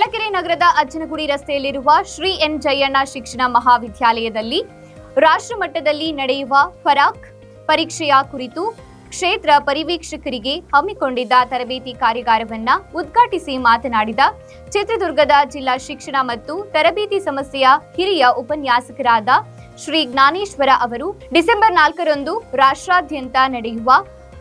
ರಾಜನಗುಡಿ ರಸ್ತೆಯಲ್ಲಿರುವ ಶ್ರೀ ಎನ್ ಜಯಣ್ಣ ಶಿಕ್ಷಣ ಮಹಾವಿದ್ಯಾಲಯದಲ್ಲಿ ರಾಷ್ಟ್ರ ಮಟ್ಟದಲ್ಲಿ ನಡೆಯುವ ಫರಾಕ್ ಪರೀಕ್ಷೆಯ ಕುರಿತು ಕ್ಷೇತ್ರ ಪರಿವೀಕ್ಷಕರಿಗೆ ಹಮ್ಮಿಕೊಂಡಿದ್ದ ತರಬೇತಿ ಕಾರ್ಯಾಗಾರವನ್ನು ಉದ್ಘಾಟಿಸಿ ಮಾತನಾಡಿದ ಚಿತ್ರದುರ್ಗದ ಜಿಲ್ಲಾ ಶಿಕ್ಷಣ ಮತ್ತು ತರಬೇತಿ ಸಮಸ್ಯೆಯ ಹಿರಿಯ ಉಪನ್ಯಾಸಕರಾದ ಶ್ರೀ ಜ್ಞಾನೇಶ್ವರ ಅವರು ಡಿಸೆಂಬರ್ ನಾಲ್ಕರಂದು ರಾಷ್ಟ್ರಾದ್ಯಂತ ನಡೆಯುವ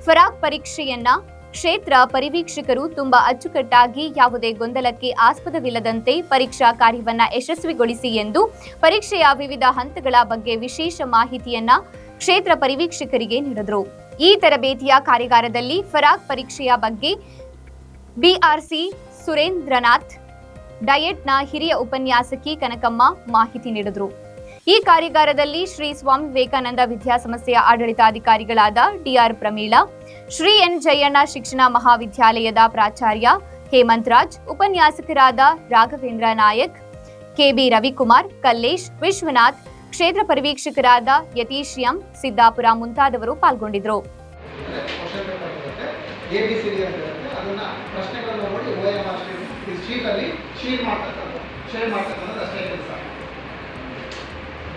ಫರಾಕ್ ಪರೀಕ್ಷೆಯನ್ನ ಕ್ಷೇತ್ರ ಪರಿವೀಕ್ಷಕರು ತುಂಬಾ ಅಚ್ಚುಕಟ್ಟಾಗಿ ಯಾವುದೇ ಗೊಂದಲಕ್ಕೆ ಆಸ್ಪದವಿಲ್ಲದಂತೆ ಪರೀಕ್ಷಾ ಕಾರ್ಯವನ್ನ ಯಶಸ್ವಿಗೊಳಿಸಿ ಎಂದು ಪರೀಕ್ಷೆಯ ವಿವಿಧ ಹಂತಗಳ ಬಗ್ಗೆ ವಿಶೇಷ ಮಾಹಿತಿಯನ್ನ ಕ್ಷೇತ್ರ ಪರಿವೀಕ್ಷಕರಿಗೆ ನೀಡಿದರು. ಈ ತರಬೇತಿಯ ಕಾರ್ಯಾಗಾರದಲ್ಲಿ ಫರಾಕ್ ಪರೀಕ್ಷೆಯ ಬಗ್ಗೆ ಬಿಆರ್ಸಿ ಸುರೇಂದ್ರನಾಥ್, ಡಯಟ್ನ ಹಿರಿಯ ಉಪನ್ಯಾಸಕಿ ಕನಕಮ್ಮ ಮಾಹಿತಿ ನೀಡಿದರು. ಈ ಕಾರ್ಯಾಗಾರದಲ್ಲಿ ಶ್ರೀ ಸ್ವಾಮಿ ವಿವೇಕಾನಂದ ವಿದ್ಯಾಸಂಸ್ಥೆಯ ಆಡಳಿತಾಧಿಕಾರಿಗಳಾದ ಡಿಆರ್ ಪ್ರಮೀಳಾ, ಶ್ರೀ ಎನ್. ಜಯಣ್ಣ ಶಿಕ್ಷಣ ಮಹಾವಿದ್ಯಾಲಯದ ಪ್ರಾಚಾರ್ಯ ಹೇಮಂತ್ ರಾಜ್ ಉಪನ್ಯಾಸಕರಾದ ರಾಘವೇಂದ್ರ ನಾಯಕ್, ಕೆಬಿ ರವಿಕುಮಾರ್, ಕಲ್ಲೇಶ್, ವಿಶ್ವನಾಥ್, ಕ್ಷೇತ್ರ ಪರಿವೀಕ್ಷಕರಾದ ಯತೀಶ್ ಎಂ, ಸಿದ್ದಾಪುರ ಮುಂತಾದವರು ಪಾಲ್ಗೊಂಡಿದ್ದರು. ಶೇರ್ ಕೆಲಸ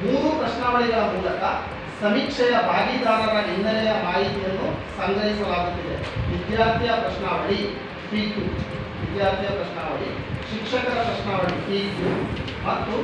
ಮೂರು ಪ್ರಶ್ನಾವಳಿಗಳ ಮೂಲಕ ಸಮೀಕ್ಷೆಯ ಭಾಗಿದಾರರ ಹಿನ್ನೆಲೆಯ ಮಾಹಿತಿಯನ್ನು ಸಂಗ್ರಹಿಸಲಾಗುತ್ತಿದೆ. ವಿದ್ಯಾರ್ಥಿಯ ಪ್ರಶ್ನಾವಳಿ ಪಿ ಕ್ಯೂ ವಿದ್ಯಾರ್ಥಿಯ ಪ್ರಶ್ನಾವಳಿ, ಶಿಕ್ಷಕರ ಪ್ರಶ್ನಾವಳಿ ಪಿ ಕ್ಯೂ ಮತ್ತು